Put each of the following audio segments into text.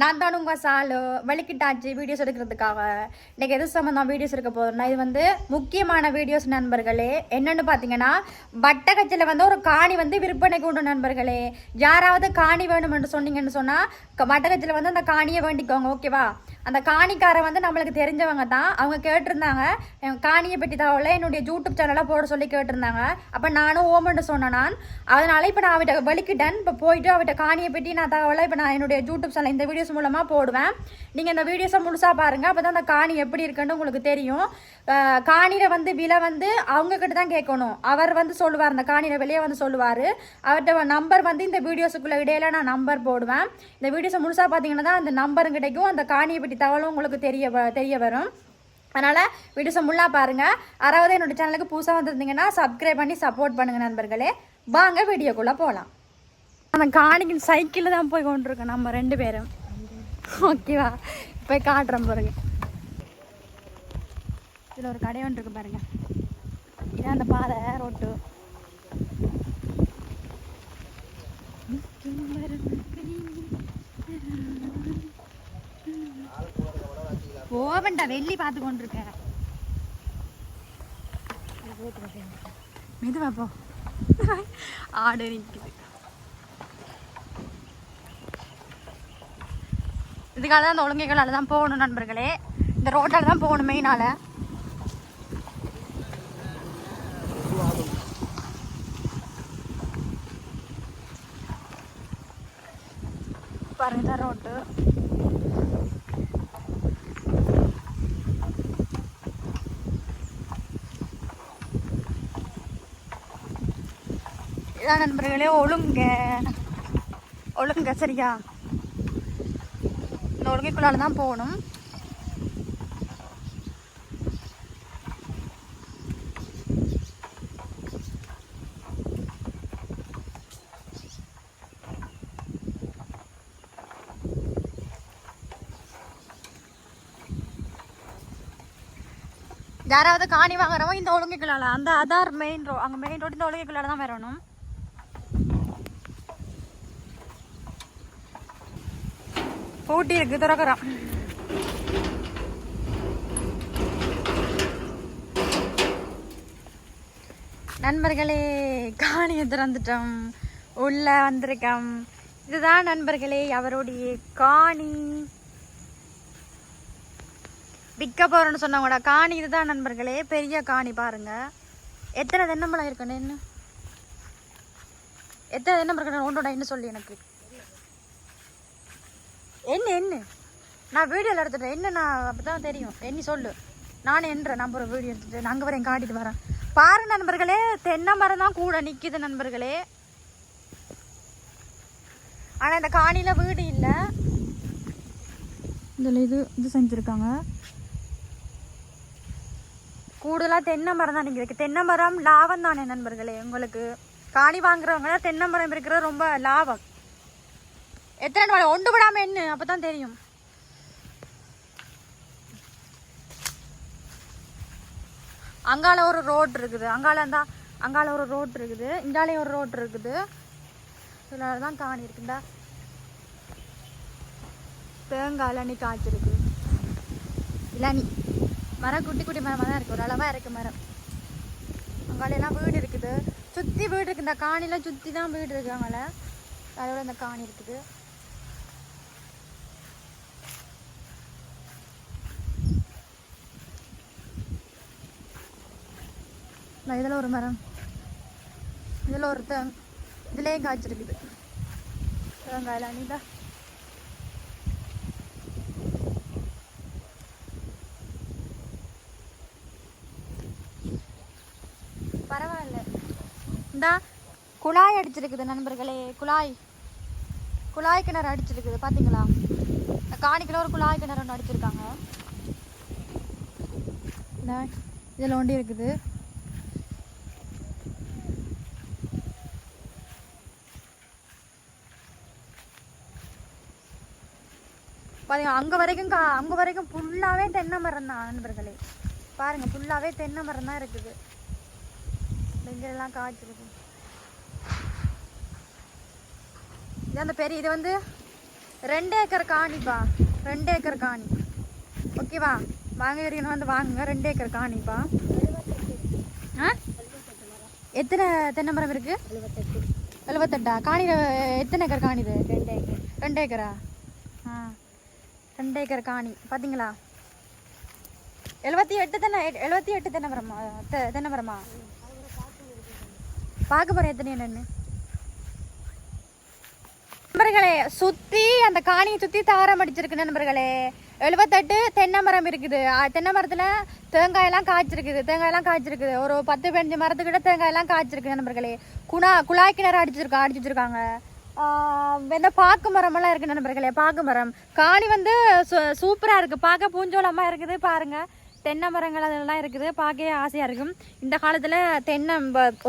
நான் தான் உங்கள் சாலு. வலிக்கிட்டாச்சு வீடியோஸ் எடுக்கிறதுக்காக. இன்றைக்கி எது சம்மந்தம் வீடியோஸ் எடுக்க போகிறோம்னா இது வந்து முக்கியமான வீடியோஸ் நண்பர்களே. என்னென்னு பார்த்தீங்கன்னா வட்டக்கச்சில் வந்து ஒரு காணி வந்து விற்பனைக்கு உண்டு நண்பர்களே. யாராவது காணி வேணும்னு சொன்னீங்கன்னு சொன்னால் வட்டகத்தில் வந்து அந்த காணியை வேண்டிக்கோங்க ஓகேவா அந்த காணிக்காரன் வந்து நம்மளுக்கு தெரிஞ்சவங்க தான். அவங்க கேட்டிருந்தாங்க காணியை பற்றி தகவலை என்னுடைய யூடியூப் சேனலாக போட சொல்லி கேட்டிருந்தாங்க. அப்போ நானும் ஓமன்ட்டு சொன்னேன் நான். அதனால இப்போ நான் அவட்ட வலிக்கிட்டேன். இப்போ போயிட்டு அவட்ட காணியை பற்றி நான் தகவலை இப்போ நான் என்னுடைய யூடியூப் சேனல் இந்த வீடியோஸ் மூலமாக போடுவேன். நீங்கள் இந்த வீடியோஸை முழுசாக பாருங்கள் அப்போ தான் அந்த காணி எப்படி இருக்குன்னு உங்களுக்கு தெரியும். காணியில் வந்து விலை வந்து அவங்கக்கிட்ட தான் கேட்கணும். அவர் வந்து சொல்லுவார் அந்த காணியில் வெளியே வந்து சொல்லுவார். அவர்கிட்ட நம்பர் வந்து இந்த வீடியோஸுக்குள்ள இடையில நான் நம்பர் போடுவேன். இந்த வீடியோ வீடியோஸை முழுசாக பார்த்தீங்கன்னா தான் அந்த நம்பரும் கிடைக்கும். அந்த காணியை பற்றி தகவலும் உங்களுக்கு தெரிய தெரிய வரும். அதனால் வீடியோஸை முள்ளாக பாருங்கள் அறாவது என்னோட சேனலுக்கு புதுசாக வந்திருந்தீங்கன்னா சப்ஸ்கிரைப் பண்ணி சப்போர்ட் பண்ணுங்கள் நண்பர்களே. வாங்க வீடியோக்குள்ளே போகலாம் அந்த காணிக்கு சைக்கிளில் தான் போய் கொண்டிருக்கோம் நம்ம ரெண்டு பேரும். ஓகேவா போய் காட்டுறோம் பாருங்க. இதில் ஒரு கடை ஒன்று இருக்கு பாருங்க. இதான் அந்த பாதை ரோட்டு போவண்டா வெள்ளி பார்த்து கொண்டிருக்கேன் மெதுவா போ. ஆடு நிற்குது இதுக்காக தான் அந்த ஒழுங்கைகளால் தான் போகணும் நண்பர்களே. இந்த ரோட்டால் தான் போகணும் மெயினால. பாருங்க தான் ரோட்டு. அதான் நண்பர்களே ஒழுங்க. ஒழுங்க சரியா? இந்த ஒழுங்கைக்குள்ளால தான் போகணும். யாராவது காணி வாங்குறவங்க இந்த ஒழுங்குக்குள்ளால அந்த அதார் மெயின் ரோ அங்கே மெயின் ரோடு இந்த ஒழுங்கைக்குள்ளால தான் வரணும். பூட்டி இருக்கு திறக்கிறோம். நண்பர்களே காணியை திறந்துட்டோம். உள்ள வந்திருக்கோம். இதுதான் நண்பர்களே அவருடைய காணி. விற்க போறோம்னு சொன்னவங்களோட காணி இதுதான் நண்பர்களே பெரிய காணி பாருங்க. எத்தனை தென்னம்பழம் இருக்கணும் என்ன? எத்தனை தென்னம்பழம் இருக்கணும் ஒன்றோட என்ன சொல்லி எனக்கு? என்ன என்ன? நான் வீடியோவில் எடுத்துட்டேன். என்ன நான் அப்போ தான் தெரியும். என்ன சொல்லு. நானே என்ற நம்பர் வீடியோ எடுத்துட்டு. அங்கே வரேன் காட்டிட்டு வரேன். பாரு நண்பர்களே தென்னை மரம் தான் கூட நிற்கிது நண்பர்களே. ஆனால் இந்த காணியில் வீடு இல்லை. இதில் இது இது செஞ்சுருக்காங்க. கூடுதலாக தென்னை மரம் தான் நிற்கிது தென்னை மரம் லாபம் தானே நண்பர்களே உங்களுக்கு. காணி வாங்குறவங்க தென்னை மரம் இருக்கிறது ரொம்ப லாபம். எத்தனை மழை ஒன்று விடாம என்ன அப்பதான் தெரியும். அங்கால ஒரு ரோட் இருக்குது. அங்கால இருந்தா அங்கால ஒரு ரோட் இருக்குது. இந்தாலே ஒரு ரோட் இருக்குது. இதில் தான் காணி இருக்குண்டா தேங்காய் இளநி காய்ச்சிருக்கு. இளநி. மரம் குட்டி குட்டி மரமாக தான் இருக்குது ஒரு அளவாக இருக்கு மரம். அங்காலையெல்லாம் வீடு இருக்குது. சுற்றி வீடு இருக்குது இந்த காணிலாம் சுற்றி தான் வீடு இருக்குது அங்கால. அதோட இந்த காணி இருக்குது. நான் இதில் ஒரு மரம். இதில் ஒரு தேங் இதுலேயும் காய்ச்சிருக்குது தேங்காயில் அணிதா பரவாயில்ல. இந்தா குழாய் அடிச்சிருக்குது நண்பர்களே குழாய். குழாய் கிணறு அடிச்சிருக்குது பார்த்தீங்களா இந்த காணிக்கில் ஒரு குழாய் கிணறு ஒன்று அடிச்சிருக்காங்க. இதில் ஒண்டி இருக்குது. பாருங்க அங்கே வரைக்கும் கா அங்கே வரைக்கும் ஃபுல்லாகவே தென்னை மரம் தான் நண்பர்களே. பாருங்க ஃபுல்லாகவே தென்னை மரம் தான் இருக்குது. இங்கெல்லாம் காய்ச்சிருக்கு. இது அந்த பெரிய இது வந்து ரெண்டு ஏக்கர் காணிப்பா ரெண்டு ஏக்கர் காணி. ஓகேவா வாங்க இருக்கணும் வந்து வாங்குங்க. ரெண்டு ஏக்கர் காணிப்பா ஆ? எத்தனை தென்னை மரம் இருக்கு? எழுபத்தெட்டு எழுபத்தெட்டா காணி எத்தனை ஏக்கர் காணிது ரெண்டு ஏக்கர். ரெண்டு ஏக்கரா? ஆ. ரெண்டு ஏக்கர் காணி. பார்த்தீங்களா எழுபத்தி எட்டு தானே? எழுபத்தி எட்டு தென்னை மரமா தெ- தென்னை மரமா பார்க்க போகிறேன் எத்தனை என்னன்னு. நண்பர்களே சுற்றி அந்த காணியை சுற்றி தாரம் அடிச்சிருக்கு நண்பர்களே. எழுபத்தெட்டு தென்னை மரம் இருக்குது. தென்னை மரத்தில் தேங்காயெல்லாம் காய்ச்சிருக்குது. தேங்காயெல்லாம் காய்ச்சிருக்குது. ஒரு பத்து பதினஞ்சு மரத்துக்கிட்ட தேங்காயெல்லாம் காய்ச்சிருக்கு நண்பர்களே. குணா குழாய் கிணறு அடிச்சிருக்கா அடிச்சு வச்சுருக்காங்க இந்த பாக்கு மரமெல்லாம் இருக்குது நண்பர்களே பாக்கு மரம். காணி வந்து சூப்பராக இருக்குது பார்க்க பூஞ்சோளமாக இருக்குது பாருங்கள் தென்னை மரங்கள் அதெல்லாம் இருக்குது. பார்க்கவே ஆசையாக இருக்கும் இந்த காலத்தில் தென்னை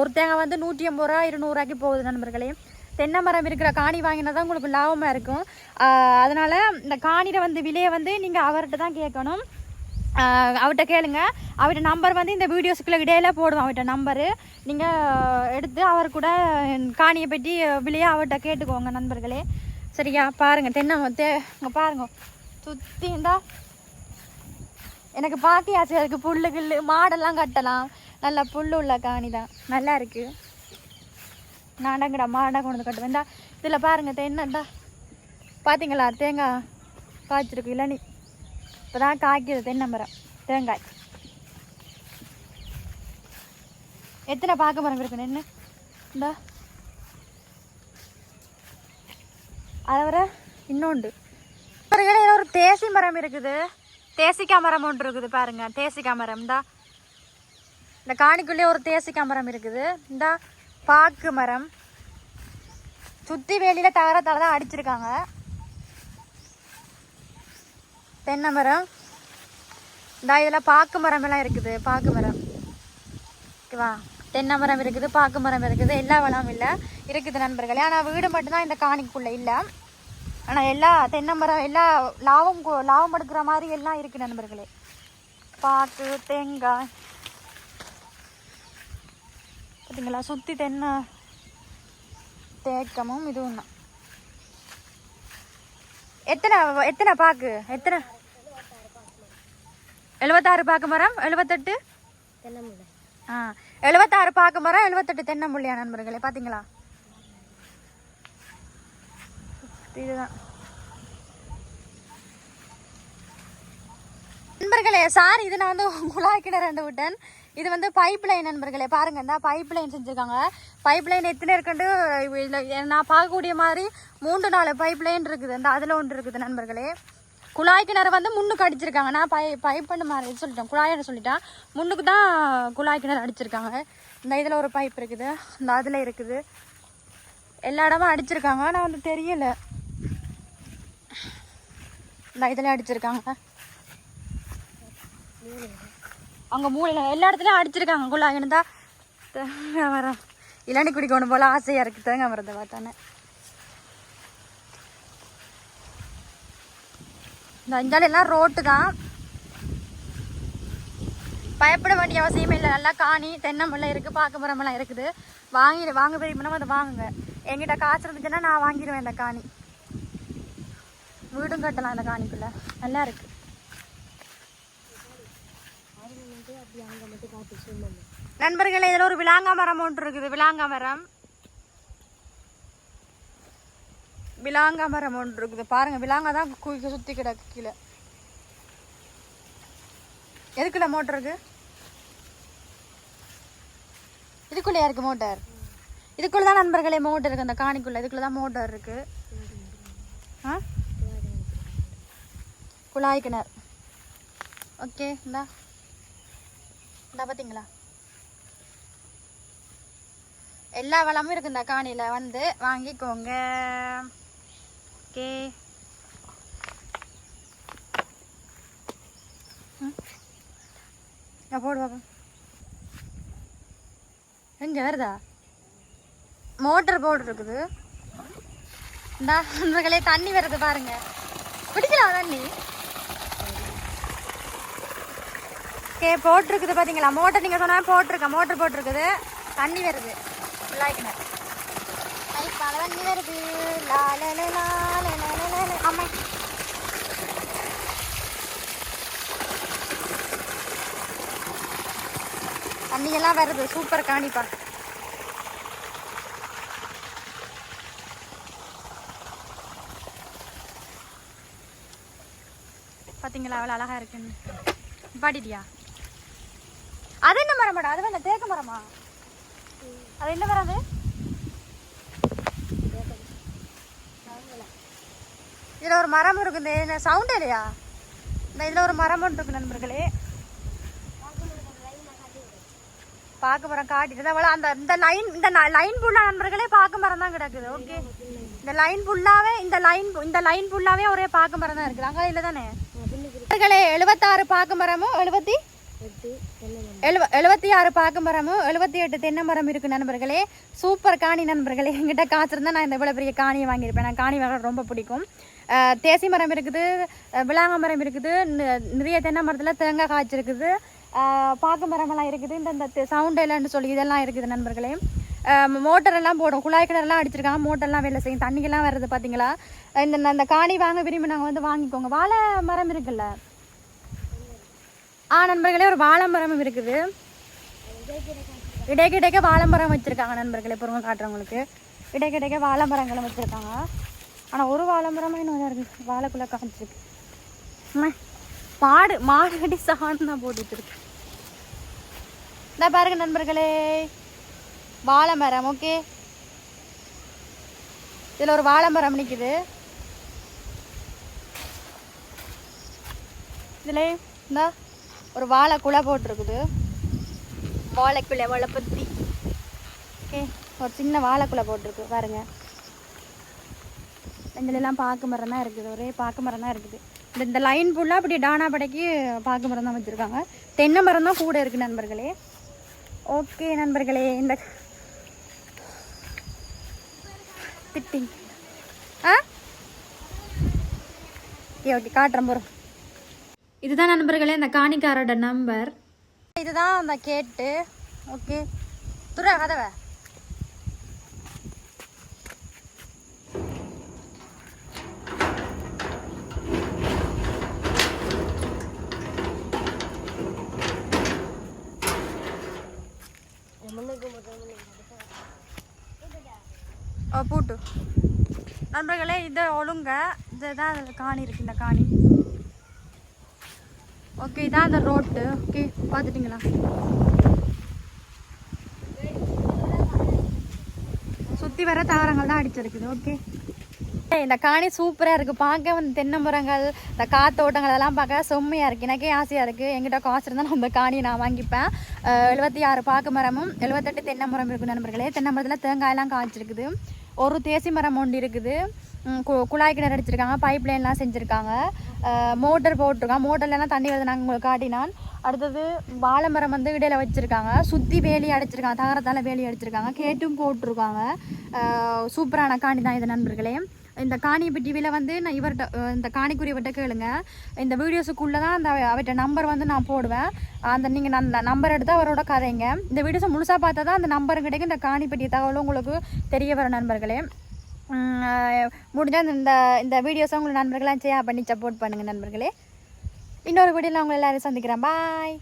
ஒரு தேங்காய் வந்து நூற்றி ஐம்பது ரூபா இருநூறுவாய்க்கு போகுது நண்பர்களே. தென்னை மரம் இருக்கிற காணி வாங்கினா தான் உங்களுக்கு லாபமாக இருக்கும். அதனால் இந்த காணியில் வந்து விலையை வந்து நீங்கள் அவர்கிட்ட தான் கேட்கணும். அவட்ட அவர்கிட்ட கேளுங்க. அவர்கிட்ட நம்பர் வந்து இந்த வீடியோஸ்க்குள்ள இடையில போடுவோம் அவர்கிட்ட நம்பரு நீங்கள் எடுத்து அவர் கூட காணியை பற்றி விலையை அவர்கிட்ட கேட்டுக்கோங்க நண்பர்களே. சரியா? பாருங்கள் தென்னை தே இங்கே பாருங்க. சுற்றி இருந்தா எனக்கு பார்க்க ஆசையாக இருக்குது புல்லு கில்லு மாடெல்லாம் கட்டலாம். நல்லா புல்லு உள்ள காணி தான். நல்லா இருக்குது நாடங்கடா மாடா கொண்டு வந்து கட்டுவேன். இந்தா இதில் பாருங்கள் தென்னண்டா பார்த்தீங்களா தேங்காய் காய்ச்சிருக்கு இளநி. இப்போ தான் காய்க்குது தென்னை மரம்? தேங்காய். எத்தனை பார்க்க மரம் இருக்கு நின்று இந்தா. அதை வர இன்னொன்று. மரங்களே ஒரு தேசி மரம் இருக்குது. தேசிக்காய் மரம் ஒன்று இருக்குது பாருங்க. தேசிக்காய் மரம் இந்தா. இந்த காணிக்குள்ளேயே ஒரு தேசிக்காய் மரம் இருக்குது. இந்த பாக்கு மரம். சுற்றி வேலியில் தகரத்தால தான் அடிச்சிருக்காங்க. தென்னை மரம். இந்த இதில் பாக்கு மரம் எல்லாம் இருக்குது. பாக்கு மரம். ஓகேவா தென்னை மரம் இருக்குது பாக்கு மரம் இருக்குது. எல்லா வளமும் இல்லை. இருக்குது நண்பர்களே. ஆனால் வீடு மட்டும்தான் இந்த காணிக்குள்ளே இல்லை. ஆனால் எல்லா தென்னை மரம் எல்லா லாபம் லாபம் எடுக்கிற மாதிரி எல்லாம் இருக்குது நண்பர்களே. பாக்கு தேங்காய். பார்த்தீங்களா சுற்றி தென்னை தேக்கமும் இதுவும் தான். எத்தனை எத்தனை பாக்கு? எத்தனை? எழுபத்தாறு பாக்கு மரம் எழுபத்தெட்டு ஆ எழுபத்தாறு பாக்கு மரம் எழுபத்தெட்டு தென்னம்புள்ளியா நண்பர்களே பார்த்தீங்களா இதுதான். நண்பர்களே சார் இது நான் வந்து குழாய் கிணறு விட்டேன். இது வந்து பைப் லைன் நண்பர்களே பாருங்க இந்த பைப் லைன் செஞ்சுருக்காங்க பைப் லைன் எத்தனை இருக்குன்ட்டு இதில் நான் பார்க்கக்கூடிய மாதிரி மூன்று நாலு பைப் லைன் இருக்குது. இந்த அதில் ஒன்று இருக்குது நண்பர்களே. குழாய் கிணறு வந்து முன்னுக்கு அடிச்சிருக்காங்க. நான் பை பைப் பண்ண மாதிரி சொல்லிட்டேன். குழாயின்னு சொல்லிட்டேன் முன்னுக்கு தான் குழாய் கிணறு அடிச்சிருக்காங்க. இந்த இதில் ஒரு பைப் இருக்குது. இந்த அதில் இருக்குது. எல்லா இடமும் அடிச்சிருக்காங்க. ஆனால் வந்து தெரியல. இந்த இதில் அடிச்சிருக்காங்க. அங்கே மூலையில் எல்லா இடத்துலையும் அடிச்சிருக்காங்க. குழாய் இருந்தா தேங்காய் இளநி குடிக்கணும் போல் ஆசையாக இருக்குது தேங்காய் மரத்தை பார்த்தானே. இந்த எல்லாம் ரோட்டு தான். பயப்பட வேண்டிய அவசியமே இல்லை. நல்லா காணி தென்னம்பெல்லாம் இருக்குது பார்க்க மரமெல்லாம் இருக்குது. வாங்கி வாங்க பெரியமனா அதை வாங்குங்க. எங்கிட்ட காசு இருந்துச்சுன்னா நான் வாங்கிடுவேன் இந்த காணி. வீடும் கட்டலாம் அந்த காணிக்குள்ள. நல்லா இருக்கு. நண்பர்களே இதில் ஒரு விலாங்கா மரம் ஒன்று இருக்குது. விலாங்கா மரம். விலாங்கா மரம் ஒன்று இருக்குது. பாருங்க விலாங்கா தான் குயிக்க சுற்றி கிடக்கு கீழே. எதுக்குள்ள மோட்டர் இருக்கு? இதுக்குள்ளேயா இருக்கு மோட்டார் இதுக்குள்ள தான் நண்பர்களே மோட்டர் இருக்கு. அந்த காணிக்குள்ள இதுக்குள்ள தான் மோட்டார் இருக்கு. ஆ? குழாய் கிணறு. ஓகே இந்தா. இந்தா பார்த்தீங்களா எல்லா வளமும் இருக்கு இந்த காணியில். வந்து வாங்கிக்கோங்க. ஓகே. நான் போடு பாப்பா. எங்க வருதா? மோட்டர் போட்டு இருக்குது இந்த நண்பர்களே தண்ணி வருது பாருங்க. பிடிக்கலாம் தண்ணி? ஓகே போட்டிருக்குது பார்த்தீங்களா மோட்டர் நீங்கள் சொன்னால் போட்டிருக்கேன் மோட்டர் போட்டிருக்குது. தண்ணி வருது. லாய்க்கினர் தண்ணி வருது. லா, லா, in தண்ணியெல்லாம் வருது. சூப்பர் காணிப்பா பார்த்தீங்களா அவ்வளோ அழகா இருக்குன்னு பாட்டிட்டியா அது என்ன மரமாடா? அது வேணா தேக்க மரமா? அது என்ன மரம் அது? இதில் ஒரு மரம் இருக்குது என்ன சவுண்ட் இல்லையா? இந்த இதில் ஒரு மரம் ஒன்று இருக்கு நண்பர்களே. பார்க்க மரம் காட்டிட்டு தான் அந்த இந்த லைன் இந்த லைன் ஃபுல்லாக நண்பர்களே பார்க்க மரம் தான் கிடக்குது ஓகே இந்த லைன் ஃபுல்லாகவே இந்த லைன் இந்த லைன் ஃபுல்லாகவே ஒரே பார்க்க மரம் தான் இருக்குது அங்கே இல்லை தானே? நண்பர்களே எழுபத்தாறு பார்க்க மரமும் எழுபத்தி எழுவ எழுபத்தி ஆறு பாக்கு மரமும் எழுபத்தி எட்டு தென்னை மரம் இருக்கு நண்பர்களே. சூப்பர் காணி நண்பர்களே. எங்கிட்ட காய்ச்சிருந்தா நான் இந்த இவ்வளோ பெரிய காணியை வாங்கியிருப்பேன். நான் காணி வாங்க ரொம்ப பிடிக்கும். தேசி மரம் இருக்குது விளாங்க மரம் இருக்குது நிறைய தென்னை மரத்தில் தேங்காய் காய்ச்சி இருக்குது பாக்கு மரமெல்லாம் இருக்குது. இந்த இந்த சவுண்ட் இல்லைன்னு சொல்லி இதெல்லாம் இருக்குது நண்பர்களே. மோட்டரெல்லாம் போடும். குழாய் கிணறுலாம் அடிச்சிருக்காங்க. மோட்டர்லாம் வேலை செய்யும். தண்ணிக்கெல்லாம் வருது பார்த்தீங்களா இந்த இந்த காணி வாங்க விரும்பி நாங்கள் வந்து வாங்கிக்கோங்க. வாழை மரம் இருக்குல்ல? ஆ நண்பர்களே ஒரு வாழை மரமும் இருக்குது. இடைக்கிடைக்க வாழை மரம் வச்சுருக்காங்க நண்பர்களே. பொறுமை காட்டுறவங்களுக்கு. இடைக்கிடைக்க வாழை மரங்களும் வச்சுருக்காங்க. ஆனால் ஒரு வாழை மரமாக இன்னும் தான் இருக்குது வாழைக்குள்ளே காமிச்சிருக்கு. அம்மா, மாடு மாடு கட்டி சாணம் தான் போட்டுட்டு வச்சிருக்கு இந்த பாருங்க நண்பர்களே. வாழை மரம் ஓகே? இதில் ஒரு வாழை மரம் நிற்குது இதில் இந்த ஒரு வாழை குலை போட்டிருக்குது. வாழைக்குள்ளே வாழை பற்றி ஓகே ஒரு சின்ன வாழைக்குலை போட்டிருக்கு பாருங்கள் எங்களெல்லாம் பார்க்க மரம் தான் இருக்குது ஒரே பார்க்க மரம் தான் இருக்குது. இந்த இந்த லைன் ஃபுல்லாக அப்படி டானா படைக்கு பாக்கு மரம் தான் வச்சுருக்காங்க. தென்னை மரம் தான் கூட இருக்குது நண்பர்களே. ஓகே நண்பர்களே இந்த திட்டிங் ஆ? ஓகே ஓகே காட்டுறேன் போகிறோம் இதுதான் நண்பர்களே இந்த காணிக்காரோட நம்பர் இதுதான் அந்த கேட்டு. ஓகே துரா கதவை. பூட்டு. நண்பர்களே இதை ஒழுங்க. இதுதான் அதில் காணி இருக்கு இந்த காணி. ஓகே இதான் அந்த ரோட்டு. ஓகே பார்த்துட்டிங்களா? சுற்றி வர தாவரங்கள் தான் அடிச்சிருக்குது ஓகே. இந்த காணி சூப்பராக இருக்குது பார்க்க வந்து தென்னை மரங்கள் இந்த காத்தோட்டங்கள் அதெல்லாம் பார்க்க செம்மையாக இருக்குது எனக்கே ஆசையாக இருக்குது எங்கிட்ட காசு இருந்தால் நான் அந்த காணியை நான் வாங்கிப்பேன். எழுபத்தி ஆறு பாக்கு மரமும் எழுபத்தெட்டு தென்னை மரம் இருக்குது நண்பர்களே. தென்னை மரத்தில் தேங்காயெல்லாம் காய்ச்சிருக்குது. ஒரு தேசி மரம் ஒன்று இருக்குது. கு குழாய் கிணறு அடிச்சிருக்காங்க பைப் லைன்லாம் செஞ்சுருக்காங்க. மோட்டர் போட்டிருக்காங்க. மோட்டர்லாம் தண்ணி வருது நாங்கள் உங்களுக்கு காட்டினான் அடுத்தது வாழை மரம் வந்து இடையில வச்சுருக்காங்க. சுற்றி வேலி அடிச்சிருக்காங்க தகரத்தால் வேலி அடிச்சிருக்காங்க கேட்டும் போட்டிருக்காங்க. சூப்பரான காணி தான் இது நண்பர்களே. இந்த காணி டிவியில் வந்து நான் இவர்கிட்ட இந்த காணிக்குரியவர்கிட்ட கேளுங்க. இந்த வீடியோஸுக்குள்ளே தான் அந்த அவர்கிட்ட நம்பர் வந்து நான் போடுவேன். அந்த நீங்கள் அந்த நம்பர் எடுத்து அவரோட கதைங்க. இந்த வீடியோஸை முழுசாக பார்த்தா தான் அந்த நம்பரும் கிடைக்கும் இந்த காணிப்பட்டி தகவலும் உங்களுக்கு தெரிய வர நண்பர்களே. முடிஞ்சால் இந்த இந்த வீடியோஸை உங்களுக்கு நண்பர்களாம் ஷேர் பண்ணி சப்போர்ட் பண்ணுங்கள் நண்பர்களே. இன்னொரு வீடியோவில் உங்களை எல்லோரும் சந்திக்கிறேன். பாய்